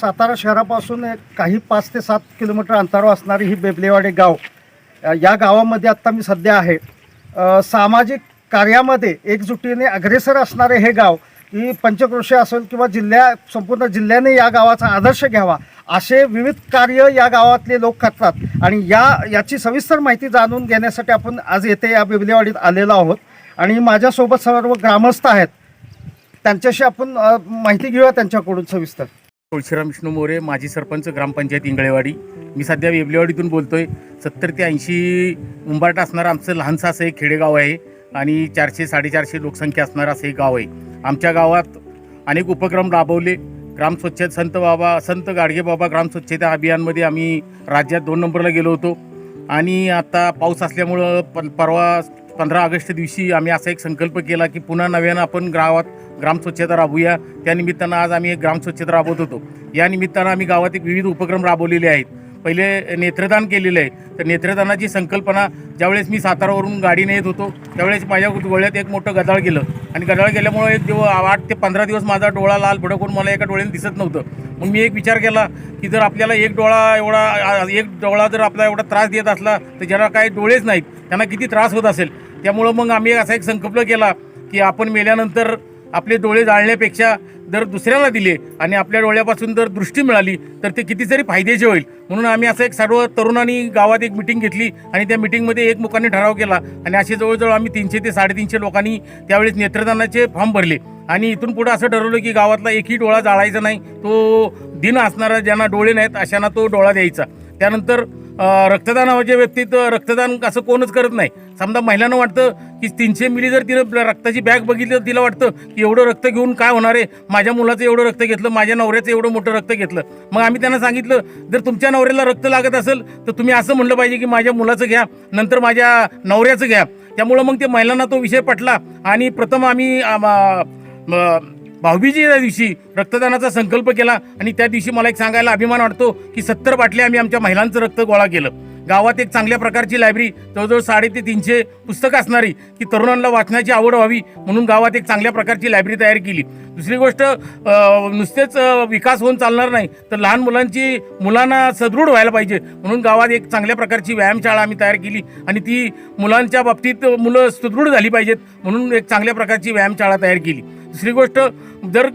सातारा शहरापासून एक काही पाच ते सात किलोमीटर अंतरावर असणारी ही बेबलेवाडी गाव या गावामध्ये आत्ता मी सध्या आहे. सामाजिक कार्यामध्ये एकजुटीने अग्रेसर असणारे हे गाव की पंचक्रोशी असेल किंवा जिल्ह्या संपूर्ण जिल्ह्याने या गावाचा आदर्श घ्यावा असे विविध कार्य या गावातले लोक करतात. आणि या याची सविस्तर माहिती जाणून घेण्यासाठी आपण आज येथे या बिबलेवाडीत आलेलो आहोत. आणि माझ्यासोबत सर्व ग्रामस्थ आहेत. त्यांच्याशी आपण माहिती घेऊया त्यांच्याकडून सविस्तर. तुळशीराम विष्णू मोरे माजी सरपंच ग्रामपंचायत इंगळेवाडी. मी सध्या वेबलेवाडीतून बोलतोय. सत्तर ते ऐंशी उंबारटा असणारं आमचं लहानसं असं एक खेडेगाव आहे आणि चारशे साडेचारशे लोकसंख्या असणारं असं एक गाव आहे. आमच्या गावात अनेक उपक्रम राबवले. ग्राम स्वच्छ संत बाबा संत गाडगे बाबा ग्राम स्वच्छता अभियानमध्ये आम्ही राज्यात दोन नंबरला गेलो होतो. आणि आता पाऊस असल्यामुळं प परवा पंधरा ऑगस्ट दिवशी आम्ही असा एक संकल्प केला की पुन्हा नव्यानं आपण गावात ग्राम स्वच्छता राबवूया त्या निमित्तानं आज आम्ही एक ग्राम स्वच्छता राबवत होतो. या निमित्तानं आम्ही गावात एक विविध उपक्रम राबवलेले आहेत. पहिले नेत्रदान केलेलं आहे. तर नेत्रदानाची संकल्पना ज्यावेळेस मी सातारावरून गाडीने येत होतो त्यावेळेस माझ्या डोळ्यात एक मोठं गदाळ गेलं. आणि गदाळ गेल्यामुळं एक दिवस आठ ते पंधरा दिवस माझा डोळा लाल भडक होऊन मला एका डोळ्याने दिसत नव्हतं. मग मी एक विचार केला की जर आपल्याला एक डोळा एवढा एक डोळा जर आपला एवढा त्रास देत असला तर ज्याला काही डोळेच नाहीत त्यांना किती त्रास होत असेल? त्यामुळं मग आम्ही असा एक संकल्प केला की आपण मेल्यानंतर आपले डोळे जाळण्यापेक्षा जर दुसऱ्याला दिले आणि आपल्या डोळ्यापासून जर दृष्टी मिळाली तर ते कितीतरी फायद्याचे होईल. म्हणून आम्ही असं एक सर्व तरुणांनी गावात एक मिटिंग घेतली आणि त्या मिटिंगमध्ये एक मुखाने ठराव केला आणि असे जवळजवळ आम्ही तीनशे ते साडेतीनशे लोकांनी त्यावेळेस नेत्रदानाचे फॉर्म भरले. आणि इथून पुढे असं ठरवलं की गावातला एकही डोळा जाळायचा नाही तो दिन असणारा ज्यांना डोळे नाहीत अशांना तो डोळा द्यायचा. त्यानंतर रक्तदानाच्या व्यक्तीत रक्तदान असं कोणच करत नाही. समजा महिलांना वाटतं की तीनशे मिली जर तिनं रक्ताची बॅग बघितली तर तिला वाटतं की एवढं रक्त घेऊन काय होणार आहे? माझ्या मुलाचं एवढं रक्त घेतलं माझ्या नवऱ्याचं एवढं मोठं रक्त घेतलं. मग आम्ही त्यांना सांगितलं जर तुमच्या नवऱ्याला रक्त लागत असेल तर तुम्ही असं म्हणलं पाहिजे की माझ्या मुलाचं घ्या नंतर माझ्या नवऱ्याचं घ्या. त्यामुळं मग ते महिलांना तो विषय पटला आणि प्रथम आम्ही भाऊबीजीच्या दिवशी रक्तदानाचा संकल्प केला आणि त्या दिवशी मला एक सांगायला अभिमान वाटतो की सत्तर बाटल्या आम्ही आमच्या महिलांचं रक्त गोळा केलं. गावात एक चांगल्या प्रकारची लायब्ररी जवळजवळ साडे ते तीनशे पुस्तकं असणारी की तरुणांना वाचण्याची आवड व्हावी म्हणून गावात एक चांगल्या प्रकारची लायब्ररी तयार केली. दुसरी गोष्ट नुसतेच विकास होऊन चालणार नाही तर लहान मुलांची मुलांना सदृढ व्हायला पाहिजे म्हणून गावात एक चांगल्या प्रकारची व्यायामशाळा आम्ही तयार केली आणि ती मुलांच्या बाबतीत मुलं सुदृढ झाली पाहिजेत म्हणून एक चांगल्या प्रकारची व्यायामशाळा तयार केली. दुसरी गोष्ट जर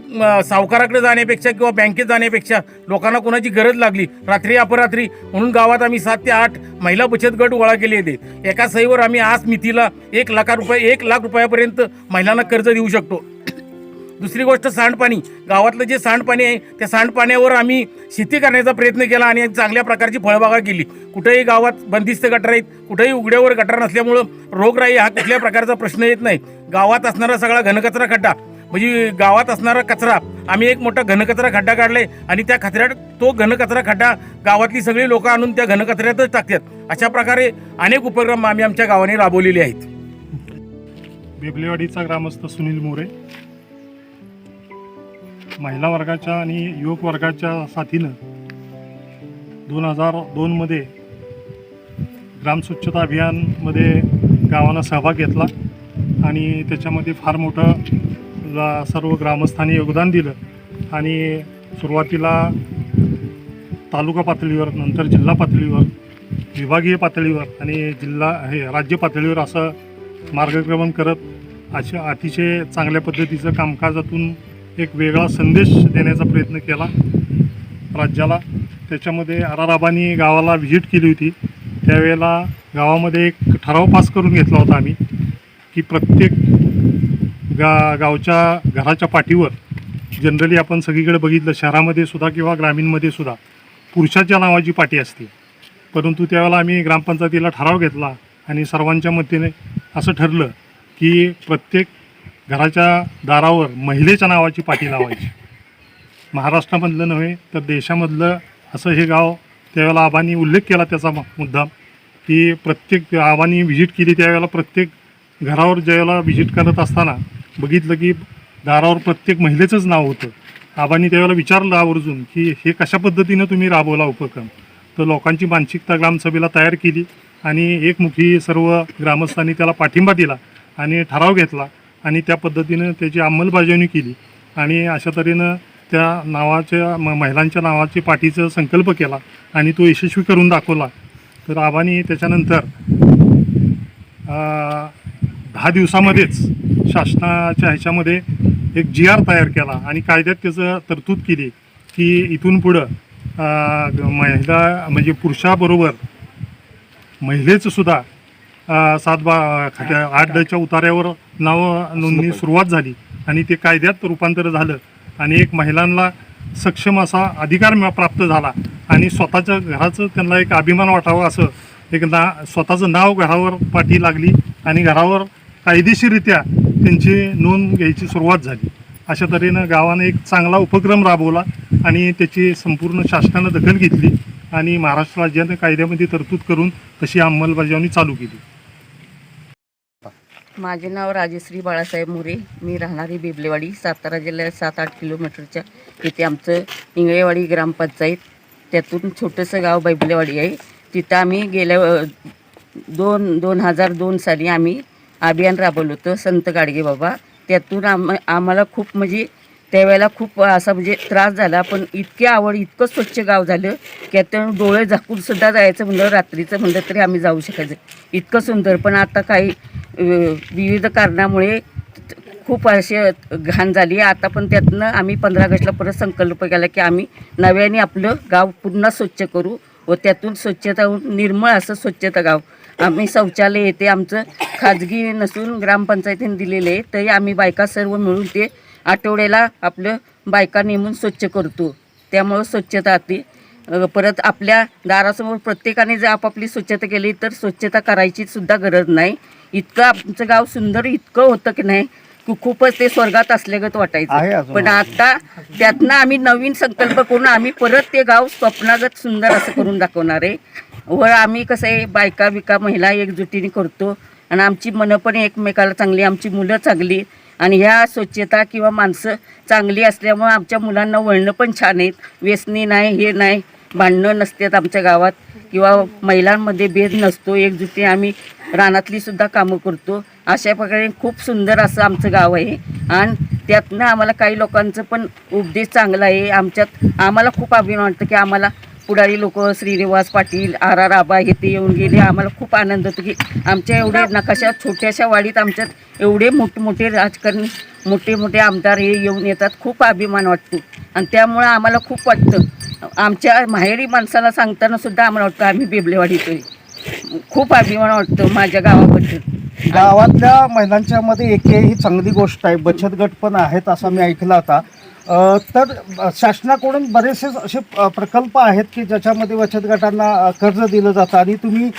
सावकाराकडे जाण्यापेक्षा किंवा बँकेत जाण्यापेक्षा लोकांना कोणाची गरज लागली रात्री अपरात्री म्हणून गावात आम्ही सात ते आठ महिला बचत गट गोळा केले होते. एका सहीवर आम्ही आज मितीला एक लाखा रुपये एक लाख रुपयापर्यंत महिलांना कर्ज देऊ शकतो. दुसरी गोष्ट सांडपाणी. गावातलं जे सांडपाणी आहे त्या सांडपाण्यावर आम्ही शेती करण्याचा प्रयत्न केला आणि चांगल्या प्रकारची फळबागा केली. कुठेही गावात बंदिस्त गटार आहेत कुठेही उघड्यावर गटार नसल्यामुळं रोगराई हा कुठल्या प्रकारचा प्रश्न येत नाही. गावात असणारा सगळा घनकचरा खड्डा म्हणजे गावात असणारा कचरा आम्ही एक मोठा घनकचरा खड्डा काढलाय आणि त्या खचऱ्यात तो घनकचरा खड्डा गावातली सगळी लोक आणून त्या घनकचऱ्यातच टाकतात. अशा प्रकारे अनेक उपक्रम आम्ही आमच्या गावाने राबवलेले आहेत. बेबलेवाडीचा ग्रामस्थ सुनील मोरे महिला वर्गाच्या आणि युवक वर्गाच्या साथीनं दोन हजार दोनमध्ये ग्राम स्वच्छता अभियानमध्ये गावानं सहभाग घेतला आणि त्याच्यामध्ये फार मोठं ला- सर्व ग्रामस्थांनी योगदान दिलं आणि सुरुवातीला तालुका पातळीवर नंतर जिल्हा पातळीवर विभागीय पातळीवर आणि जिल्हा हे राज्य पातळीवर असं मार्गक्रमण करत अशा अतिशय चांगल्या पद्धतीचं कामकाजातून एक वेगळा संदेश देण्याचा प्रयत्न केला राज्याला. त्याच्यामध्ये आराराबांनी गावाला व्हिजिट केली होती. त्यावेळेला गावामध्ये एक ठराव पास करून घेतला होता आम्ही की प्रत्येक गा गावच्या घराच्या पाठीवर जनरली आपण सगळीकडे बघितलं शहरामध्ये सुद्धा किंवा ग्रामीणमध्ये सुद्धा पुरुषाच्या नावाची पाठी असते. परंतु त्यावेळेला आम्ही ग्रामपंचायतीला ठराव घेतला आणि सर्वांच्या मतीने असं ठरलं की प्रत्येक घराच्या दारावर महिलेच्या नावाची पाठी लावायची. महाराष्ट्रामधलं नव्हे तर देशामधलं असं हे गाव त्यावेळेला आबांनी उल्लेख केला त्याचा मुद्दा की प्रत्येक आबांनी व्हिजिट केली त्यावेळेला प्रत्येक घरावर ज्यावेळेला व्हिजिट करत असताना बघितलं की दारावर प्रत्येक महिलेचंच नाव होतं. आबांनी त्यावेळेला विचारलं आवर्जून की हे कशा पद्धतीनं तुम्ही राबवला उपक्रम? तर लोकांची मानसिकता ग्रामसभेला तयार केली आणि एकमुखी सर्व ग्रामस्थांनी त्याला पाठिंबा दिला आणि ठराव घेतला आणि त्या पद्धतीनं त्याची अंमलबजावणी केली आणि अशा तऱ्हेनं त्या नावाच्या म महिलांच्या नावाची पाठीचा संकल्प केला आणि तो यशस्वी करून दाखवला. तर आबानी त्याच्यानंतर दहा दिवसामध्येच शासनाच्या ह्याच्यामध्ये एक जी आर तयार केला आणि कायद्यात त्याचं तरतूद केली की इथून पुढं महिला म्हणजे पुरुषाबरोबर महिलेचं सुद्धा सात बा खात्या आठ डच्या उतार्यावर नाव नोंदणी सुरुवात झाली आणि ते कायद्यात रूपांतर झालं आणि एक महिलांना सक्षम असा अधिकार प्राप्त झाला आणि स्वतःच्या घराचं त्यांना एक अभिमान वाटावा असं एक ना स्वतःचं नाव घरावर पाठी लागली आणि घरावर कायदेशीररित्या त्यांची नोंद घ्यायची सुरुवात झाली. अशा तऱ्हेनं गावाने एक चांगला उपक्रम राबवला आणि त्याची संपूर्ण शासनानं दखल घेतली आणि महाराष्ट्र राज्यानं कायद्यामध्ये तरतूद करून तशी अंमलबजावणी चालू केली. माझे नाव राजश्री बाळासाहेब मोरे. मी राहणारी बिबलेवाडी सातारा जिल्ह्यात सात आठ किलोमीटरच्या इथे आमचं इंगळेवाडी ग्रामपंचायत. त्यातून छोटंसं गाव बैबलेवाडी आहे. तिथं आम्ही गेल्या दोन दोन हजार दोन साली आम्ही अभियान राबवलं होतं संत गाडगे बाबा. त्यातून आम आम्हाला खूप म्हणजे त्यावेळेला खूप असा म्हणजे त्रास झाला पण इतकी आवड इतकं स्वच्छ गाव झालं की आता डोळे झाकूनसुद्धा जायचं म्हणलं रात्रीचं म्हणलं तरी आम्ही जाऊ शकायचं इतकं सुंदर पण आता काही विविध कारणामुळे खूप असे घाण झाली. आता पण त्यातनं आम्ही पंधरा ऑगस्टला परत संकल्प केला की आम्ही नव्याने आपलं गाव पुन्हा स्वच्छ करू व त्यातून स्वच्छता निर्मळ असं स्वच्छता गाव आम्ही शौचालय येते आमचं खाजगी नसून ग्रामपंचायतीने दिलेले आहे. तरी आम्ही बायका सर्व मिळून ते आठवड्याला आपलं बायका नेमून स्वच्छ करतो. त्यामुळं स्वच्छता ती परत आपल्या दारासमोर प्रत्येकाने जर आपापली स्वच्छता केली तर स्वच्छता करायची सुद्धा गरज नाही. इतकं आमचं गाव सुंदर इतकं होतं की नाही की खूपच ते स्वर्गात असल्यागत वाटायचं. पण आता त्यातनं आम्ही नवीन संकल्प करून आम्ही परत ते गाव स्वप्नागत सुंदर असं करून दाखवणार आहे. व आम्ही कसं आहे बायका बिका महिला एकजुटीने करतो. आणि आमची मनं पण एकमेकाला चांगली आमची मुलं चांगली. आणि ह्या स्वच्छता किंवा माणसं चांगली असल्यामुळं आमच्या मुलांना वळणं पण छान आहेत. व्यसनी नाही हे नाही भांडणं नसतात आमच्या गावात. किंवा महिलांमध्ये भेद नसतो एकजुटीने आम्ही रानातली सुद्धा कामं करतो. अशा प्रकारे खूप सुंदर असं आमचं गाव आहे. आणि त्यातनं आम्हाला काही लोकांचं पण उपदेश चांगला आहे. आमच्यात आम्हाला खूप अभिमान वाटतं की आम्हाला पुढारी लोक श्रीनिवास पाटील आर आर आबा हे ते येऊन गेले. आम्हाला खूप आनंद होतो की आमच्या एवढे नकाशा छोट्याशा वाडीत आमच्यात एवढे मोठमोठे राजकारणी मोठे मोठे आमदार हे येऊन येतात. खूप अभिमान वाटतो. आणि त्यामुळं आम्हाला खूप वाटतं. आमच्या माहेरी माणसाला सांगताना सुद्धा आम्हाला वाटतं आम्ही बेबलेवाडीतोय खूप अभिमान वाटतो माझ्या गावाबद्दल. गावातल्या महिलांच्या मध्ये एक ही चांगली गोष्ट आहे. बचत गट पण आहेत असा मी ऐकला होता तर शासनाकडून बरेचसे असे प्रकल्प आहेत की ज्याच्यामध्ये बचत गटांना कर्ज दिलं जातं आणि तुम्ही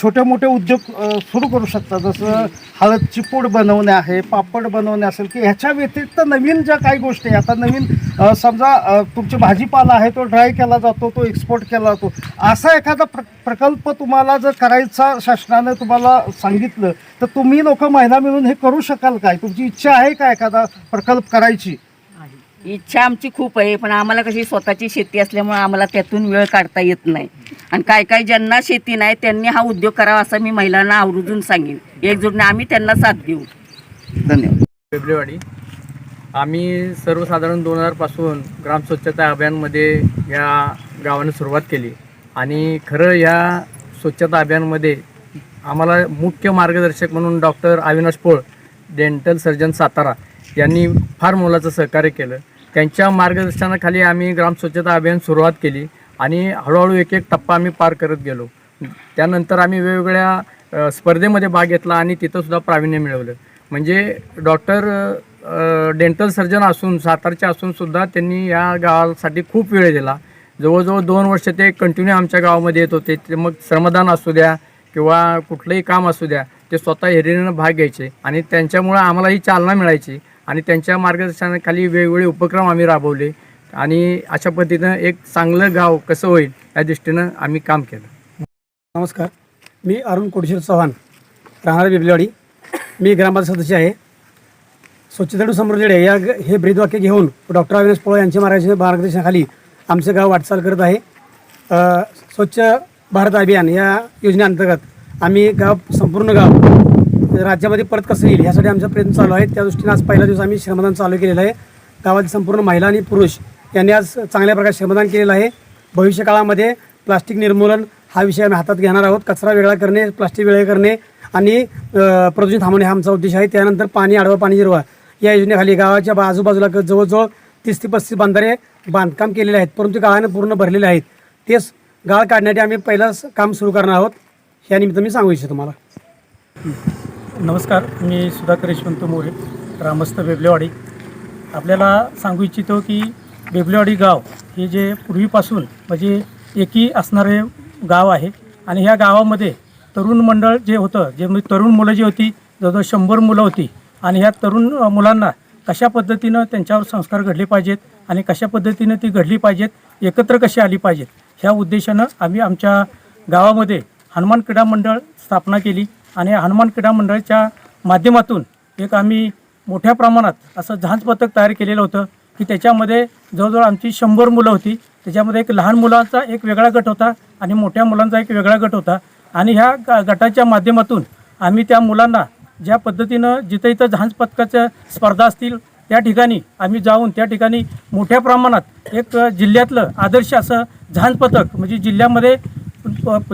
छोटे मोठे उद्योग सुरू करू शकता. जसं हळद चिपूड बनवणे आहे पापड बनवणे असेल की ह्याच्या व्यतिरिक्त नवीन ज्या काही गोष्टी आहे आता नवीन समजा तुमचे भाजीपाला आहे तो ड्राय केला जातो तो एक्सपोर्ट केला जातो. असा एखादा प्र प्रकल्प तुम्हाला जर करायचा शासनाने तुम्हाला सांगितलं तर तुम्ही लोक महिला मिळून हे करू शकाल काय? तुमची इच्छा आहे का एखादा प्रकल्प करायची? इच्छा आमची खूप आहे पण आम्हाला कशी स्वतःची शेती असल्यामुळे आम्हाला त्यातून वेळ काढता येत नाही. आणि काय काय ज्यांना शेती नाही त्यांनी हा उद्योग करावा असं मी महिलांना आवर्जून सांगेन. एकजूटने आम्ही त्यांना साथ देऊ. धन्यवाद. फेब्रुवारी आम्ही सर्वसाधारण दोन हजारपासून ग्राम स्वच्छता अभियानमध्ये या गावाने सुरुवात केली. आणि खरं या स्वच्छता अभियानमध्ये आम्हाला मुख्य मार्गदर्शक म्हणून doctor Avinash Pol dental surgeon Satara यांनी फार मोलाचं सहकार्य केलं. त्यांच्या मार्गदर्शनाखाली आम्ही ग्राम स्वच्छता अभियान सुरुवात केली आणि हळूहळू एक एक टप्पा आम्ही पार करत गेलो. त्यानंतर आम्ही वेगवेगळ्या स्पर्धेमध्ये भाग घेतला आणि तिथंसुद्धा प्रावीण्य मिळवलं. म्हणजे डॉक्टर डेंटल सर्जन असून सातारचे असूनसुद्धा त्यांनी या गावासाठी खूप वेळ दिला. जवळजवळ दोन वर्ष ते कंटिन्यू आमच्या गावामध्ये येत होते. ते मग श्रमदान असू द्या किंवा कुठलंही काम असू द्या ते स्वतः हिरिरीनं भाग घ्यायचे आणि त्यांच्यामुळं आम्हाला ही चालना मिळायची. आणि त्यांच्या मार्गदर्शनाखाली वेगवेगळे उपक्रम आम्ही राबवले. आणि अशा पद्धतीनं एक चांगलं गाव कसं होईल या दृष्टीनं आम्ही काम केलं. नमस्कार. मी अरुण कोटेश्वर चव्हाण राहणार बिबलेवाडी. मी ग्रामपंचायत सदस्य आहे. स्वच्छतेडू टू या हे ब्रीदवाक्य घेऊन डॉक्टर अविनाश पोळ यांच्या मार्गदर्शन मार्गदर्शनाखाली आमचं गाव वाटचाल करत आहे. स्वच्छ भारत अभियान या योजनेअंतर्गत आम्ही गाव संपूर्ण गाव राज्यामध्ये परत कसं येईल यासाठी आमचा प्रयत्न चालू आहे. त्या दृष्टीने आज पहिला दिवस आम्ही श्रमदान चालू केलेलं आहे. गावातील संपूर्ण महिला आणि पुरुष यांनी आज चांगल्या प्रकारे श्रमदान केलेलं आहे. भविष्य काळामध्ये प्लास्टिक निर्मूलन हा विषय आम्ही हातात घेणार आहोत. कचरा वेगळा करणे प्लास्टिक वेगळे करणे आणि प्रदूषण थांबवणे हा आमचा उद्देश आहे. त्यानंतर पाणी आडवा पाणी जिरवा या योजनेखाली गावाच्या आजूबाजूला क- जवळजवळ तीस ते पस्तीस बांधारे बांधकाम केलेले आहेत. परंतु गाळाने पूर्ण भरलेले आहेत. तेच गाळ काढण्यासाठी आम्ही पहिलाच काम सुरू करणार आहोत. या निमित्त मी सांगू इच्छितो तुम्हाला. नमस्कार मी सुधाकर यशवंत मोरे ग्रामस्थ बेबलेवाडी. आपल्याला सांगू इच्छितो की बेबलेवाडी गाव हे जे पूर्वीपासून म्हणजे एकी असणारे गाव आहे आणि ह्या गावामध्ये तरुण मंडळ जे होतं जे म्हणजे तरुण मुलं जी होती जवळजवळ शंभर मुलं होती आणि ह्या तरुण मुलांना कशा पद्धतीनं त्यांच्यावर संस्कार घडले पाहिजेत आणि कशा पद्धतीनं ती घडली पाहिजेत एकत्र कशी आली पाहिजेत ह्या उद्देशानं आम्ही आमच्या गावामध्ये हनुमान क्रीडा मंडळ स्थापना केली. आणि हनुमान क्रीडा मंडळाच्या माध्यमातून एक आम्ही मोठ्या प्रमाणात असं झांज पथक तयार केलेलं होतं की त्याच्यामध्ये जवळजवळ आमची शंभर मुलं होती. त्याच्यामध्ये एक लहान मुलांचा एक वेगळा गट होता आणि मोठ्या मुलांचा एक वेगळा गट होता. आणि ह्या ग गटाच्या माध्यमातून आम्ही त्या मुलांना ज्या पद्धतीनं जिथं इथं झांज पथकाच्या स्पर्धा असतील त्या ठिकाणी आम्ही जाऊन त्या ठिकाणी मोठ्या प्रमाणात एक जिल्ह्यातलं आदर्श असं झांज पथक म्हणजे जिल्ह्यामध्ये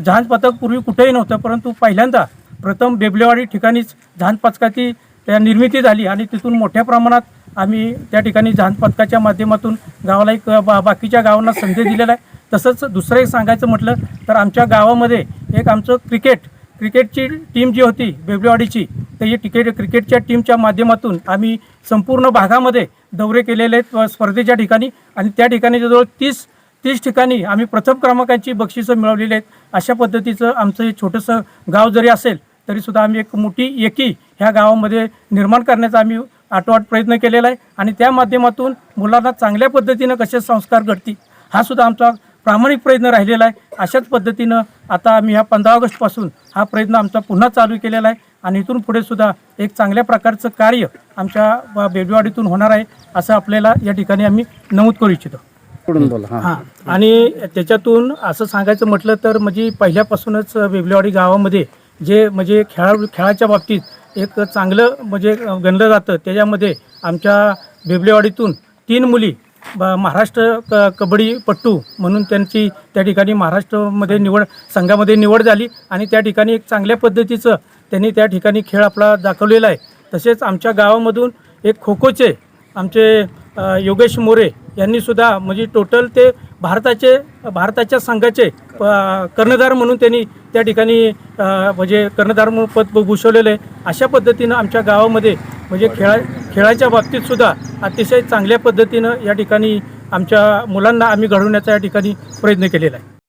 झांज पथक पूर्वी कुठेही नव्हतं परंतु पहिल्यांदा प्रथम बेबलेवाडी ठिकाणीच जहाज पथकाची त्या निर्मिती झाली आणि तिथून मोठ्या प्रमाणात आम्ही त्या ठिकाणी जहाज पथकाच्या माध्यमातून गावाला एक बा बाकीच्या गावांना संधी दिलेला आहे. तसंच दुसरं एक सांगायचं म्हटलं तर आमच्या गावामध्ये एक आमचं क्रिकेट क्रिकेटची टीम जी होती बेबलेवाडीची तर ही टिकेट क्रिकेटच्या टीमच्या माध्यमातून आम्ही संपूर्ण भागामध्ये दौरे केलेले आहेत स्पर्धेच्या ठिकाणी. आणि त्या ठिकाणी जवळ तीस तीस ठिकाणी आम्ही प्रथम क्रमांकाची बक्षिसं मिळवलेली आहेत. अशा पद्धतीचं आमचं हे छोटंसं गाव जरी असेल तरीसुद्धा आम्ही एक मोठी एकी ह्या गावामध्ये निर्माण करण्याचा आम्ही आटोआट प्रयत्न केलेला आहे. आणि त्या माध्यमातून मुलांना चांगल्या पद्धतीनं कसे संस्कार घडतील हा सुद्धा आमचा प्रामाणिक प्रयत्न राहिलेला आहे. अशाच पद्धतीनं आता आम्ही ह्या पंधरा ऑगस्टपासून हा प्रयत्न आमचा पुन्हा चालू केलेला आहे. आणि इथून पुढे सुद्धा एक चांगल्या प्रकारचं कार्य आमच्या ब- बेडवाडीतून होणार आहे असं आपल्याला या ठिकाणी आम्ही नमूद करू इच्छितो. हां. आणि त्याच्यातून असं सांगायचं म्हटलं तर म्हणजे पहिल्यापासूनच बेबलेवाडी गावामध्ये जे म्हणजे खेळा खेळाच्या बाबतीत एक चांगलं म्हणजे गणलं जातं. त्याच्यामध्ये आमच्या बिबलेवाडीतून तीन मुली ब महाराष्ट्र क कबड्डीपट्टू म्हणून त्यांची त्या ठिकाणी महाराष्ट्रामध्ये निवड संघामध्ये निवड झाली आणि त्या ठिकाणी एक चांगल्या पद्धतीचं त्यांनी त्या ठिकाणी खेळ आपला दाखवलेला आहे. तसेच आमच्या गावामधून एक खो खोचे आमचे योगेश मोरे यांनीसुद्धा म्हणजे टोटल ते भारताचे भारताच्या संघाचे कर्णधार म्हणून त्यांनी त्या ठिकाणी म्हणजे कर्णधार म्हणून पद भूषवलेलं आहे. अशा पद्धतीनं आमच्या गावामध्ये म्हणजे खेळा खेळाच्या बाबतीतसुद्धा अतिशय चांगल्या पद्धतीनं या ठिकाणी आमच्या मुलांना आम्ही घडवण्याचा या ठिकाणी प्रयत्न केलेला आहे.